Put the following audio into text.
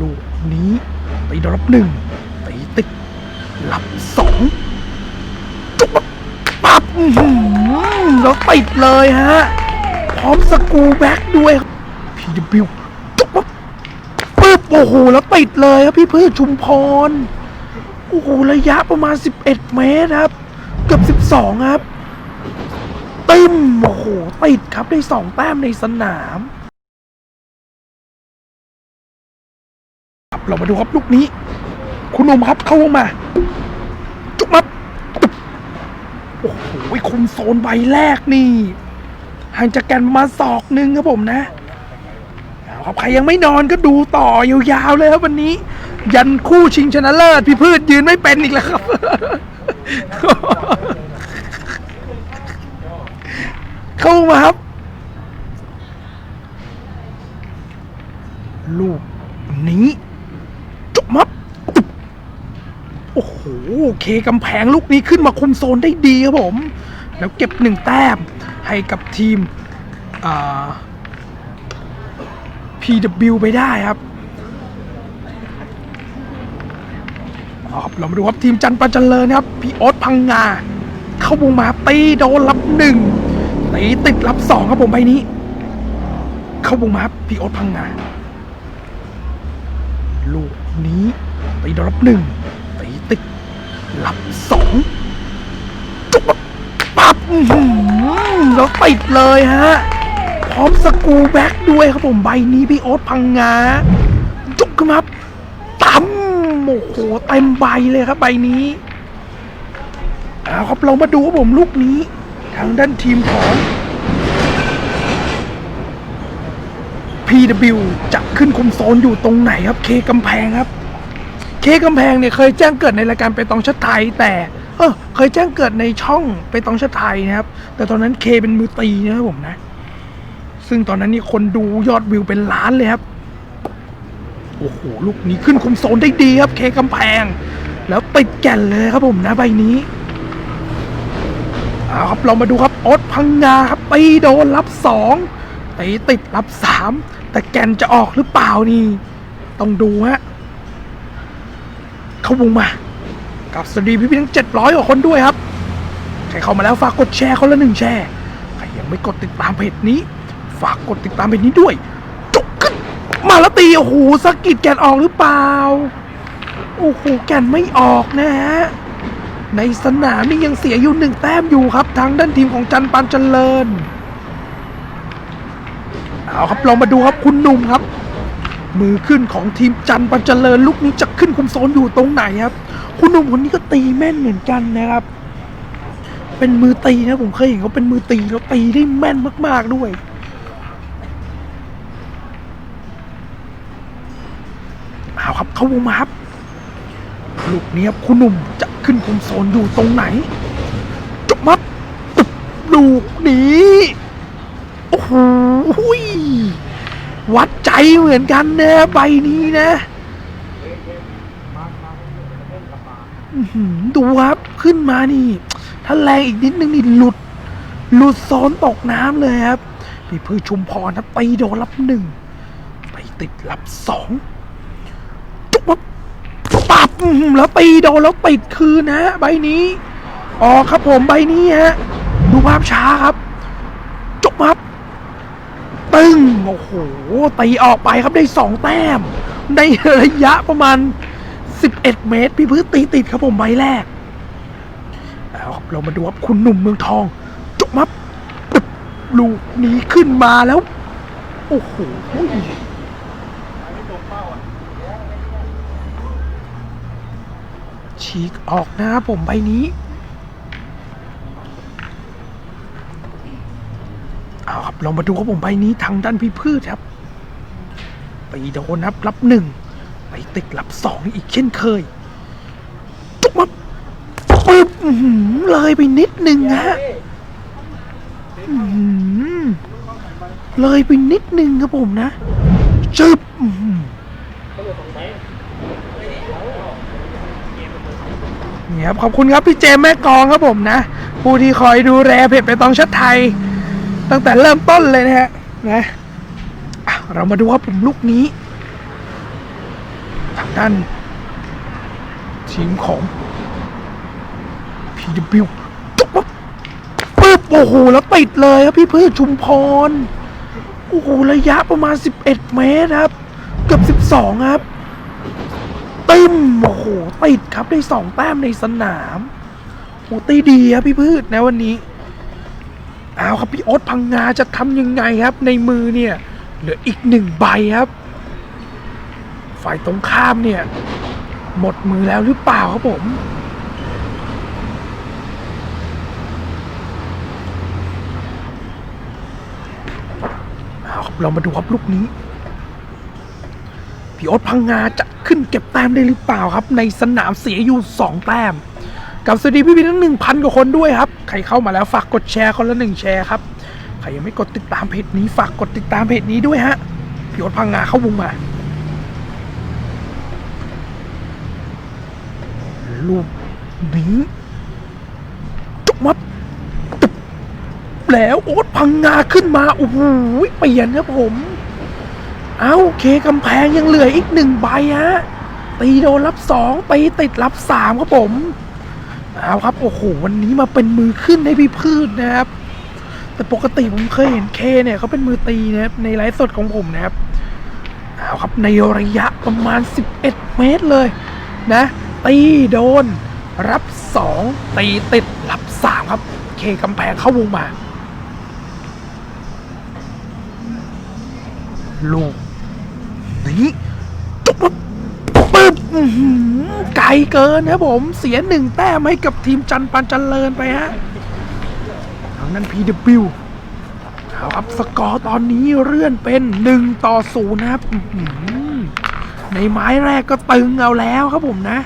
ลูกนี้ตีดรับหนึ่งตีติดหลับสองจุ๊บปับแล้วติดเลยฮะ พร้อมสกูแบ็กด้วยพีดบิวจุ๊บปั๊บปึ๊บโอ้โหแล้วติดเลยครับพี่พืชชุมพร โอ้โหระยะประมาณ 11 เมตรครับ เกือบ 12 ครับ ติมโอ้โหติดครับได้สองแต้มในสนาม เรามาดูครับลูกนี้ คุณหนุ่มครับเข้ามา จุกมับตึบโอ้โหคุมโซนใบแรกนี่ห่างจากกันมาศอกหนึ่งครับผมนะเอาครับใครยังไม่นอนก็ดูต่อยาวๆเลยครับวันนี้ ยันคู่ชิงชนะเลิศพี่พืชยืนไม่เป็นอีกแล้วครับเข้ามาครับ ลูกนี้จุกมับตึบโอ้โหเค กำแพงลูกนี้ขึ้นมาคุมโซนได้ดีครับผม แล้วเก็บหนึ่งแต้มให้กับทีม PW ไปได้ครับเอาครับเรามาดูครับทีมจันทร์ปัจเจริญนะครับ พี่โอ๊ตพังงา เข้าวงมาตีโดนรับหนึ่งตีติดรับสองครับผมใบนี้ เข้าวงมาพี่โอ๊ตพังงาลูกนี้ตีโดนรับหนึ่งตีติด รับสองจุ๊บปั๊บแล้วติดเลยฮะ พร้อมสกูแบ็กด้วยครับผมใบนี้พี่โอ๊ตพังงาจุกครับตั้มโอ้โหเต็มใบเลยครับใบนี้เอาครับเรามาดูครับผมลูกนี้ ทางด้านทีมของ PW จะขึ้นคุมโซนอยู่ตรงไหนครับเคกำแพงครับ เคกำแพงเนี่ยเคยแจ้งเกิดในรายการไปตองชัดไทยแต่เออเคยแจ้งเกิดในช่องไปตองชัดไทยนะครับ แต่ตอนนั้นเคเป็นมือตีนะครับผมนะ ซึ่งตอนนั้นนี่คนดูยอดวิวเป็นล้านเลยครับโอ้โหลูกนี้ขึ้นคุมโซนได้ดีครับ เคกำแพง แล้วติดแก่นเลยครับผมนะใบนี้เอาครับเรามาดูครับโอ๊ตพังงาครับตีโดนรับสองตีติดรับสามแต่แก่นจะออกหรือเปล่านี่ ต้องดูฮะ เข้าวงมา กับสวัสดีพี่พี่ทั้ง 700กว่าคนด้วยครับ ใครเข้ามาแล้วฝากกดแชร์คนละหนึ่งแชร์ใครยังไม่กดติดตามเพจนี้ ฝากกดติดตามเพจนี้ด้วยจุกขึ้นมาแล้วตีโอ้โหสะกิดแกนออกหรือเปล่าโอ้โหแกนไม่ออกนะฮะในสนามนี่ยังเสียอยู่หนึ่งแต้มอยู่ครับ ทางด้านทีมของจันปันเจริญเอาครับเรามาดูครับคุณหนุ่มครับ มือขึ้นของทีมจันปันเจริญลูกนี้จะขึ้นคุมโซนอยู่ตรงไหนครับ คุณหนุ่มคนนี้ก็ตีแม่นเหมือนกันนะครับ เป็นมือตีนะผมเคยเห็นเขาเป็นมือตีแล้วตีได้แม่นมาก ๆด้วยเอาครับเขาวงมาครับลูกนี้ครับคุณหนุ่มจะขึ้นคุมโซนอยู่ตรงไหนจบมัดตึบลูกนี้โอ้โห เหมือนกันนะใบนี้นะดูครับขึ้นมานี่ ถ้าแรงอีกนิดนึงนี่หลุด หลุดโซนตกน้ำเลยครับพี่พืชชุมพรนะตีโดนรับหนึ่งไปติดรับสองจุ๊บปับแล้วตีโดนแล้วติดคืนนะใบนี้ออกครับผมใบนี้ฮะดูภาพช้าครับจบครับ โอ้โหตีออกไปครับได้สองแต้ม ในระยะประมาณ 11 เมตร พี่พื้นตีติดครับผมใบแรกเอาครับเรามาดูครับคุณหนุ่มเมืองทองจบมับตึบลูกนี้ขึ้นมาแล้ว โอ้โหฉีกออกนะครับผมใบนี้ เอาครับเรามาดูครับผมใบนี้ทางด้านพี่พืชครับไปโดนนับรับหนึ่งไปติดรับสองอีกเช่นเคยจุกมับปึ๊บเลยไปนิดนึงฮะเลยไปนิดนึงครับผมนะจึบอื้อหือนี่ครับขอบคุณครับพี่เจมแม่กองครับผมนะ ผู้ที่คอยดูแลเพจไปตองชัดไทย ตั้งแต่เริ่มต้นเลยนะฮะนะเรามาดูครับผมลูกนี้ทางด้านทีมของ PW จุ๊บปั๊บปึ๊บโอ้โหแล้วติดเลยครับพี่พืชชุมพรโอ้โหระยะประมาณ 11 เมตรครับ เกือบ 12 ครับติมโอ้โหติดครับได้สองแต้มในสนามโอ้ตีดีครับพี่พืชนะวันนี้ เอาครับพี่โอ๊ตพังงาจะทำยังไงครับ ในมือเนี่ย เหลืออีกหนึ่งใบครับ ฝ่ายตรงข้ามเนี่ย หมดมือแล้วหรือเปล่าครับผมเอาครับเรามาดูครับลูกนี้พี่โอ๊ตพังงาจะขึ้นเก็บแต้มได้หรือเปล่าครับ ในสนามเสียอยู่2แต้ม กับสวัสดีพี่พี่ทั้งหนึ่งพันกว่าคนด้วยครับ ใครเข้ามาแล้วฝากกดแชร์คนละหนึ่งแชร์ครับ ใครยังไม่กดติดตามเพจนี้ฝากกดติดตามเพจนี้ด้วยฮะพี่โอ๊ตพังงาเข้าวงมาลูกนี้จุกมับตึบแล้วโอ๊ตพังงาขึ้นมาโอ้โหเปลี่ยนครับผม เอาเคกำแพงยังเหลืออีกหนึ่งใบฮะตีโดนรับสองตีติดรับสามครับผม เอาครับโอ้โหวันนี้มาเป็นมือขึ้นให้พี่พืชนะครับ แต่ปกติผมเคยเห็นเคเนี่ยเขาเป็นมือตีนะครับในไลฟ์สดของผมนะครับเอาครับในระยะประมาณ 11 เมตรเลยนะตีโดน รับสองตีติดรับสามครับ เคกำแพงเข้าวงมา ลูกนี้จุ๊บปึ๊บปึ๊บอื้อหือ ไกลเกินครับผม เสียหนึ่งแต้มให้กับทีมจันทร์ปันจันเลินไปฮะทางนั้น PW เอาครับสกอร์ตอนนี้เลื่อนเป็น1ต่อ0นะครับในไม้แรกก็ตึงเอาแล้วครับผมนะ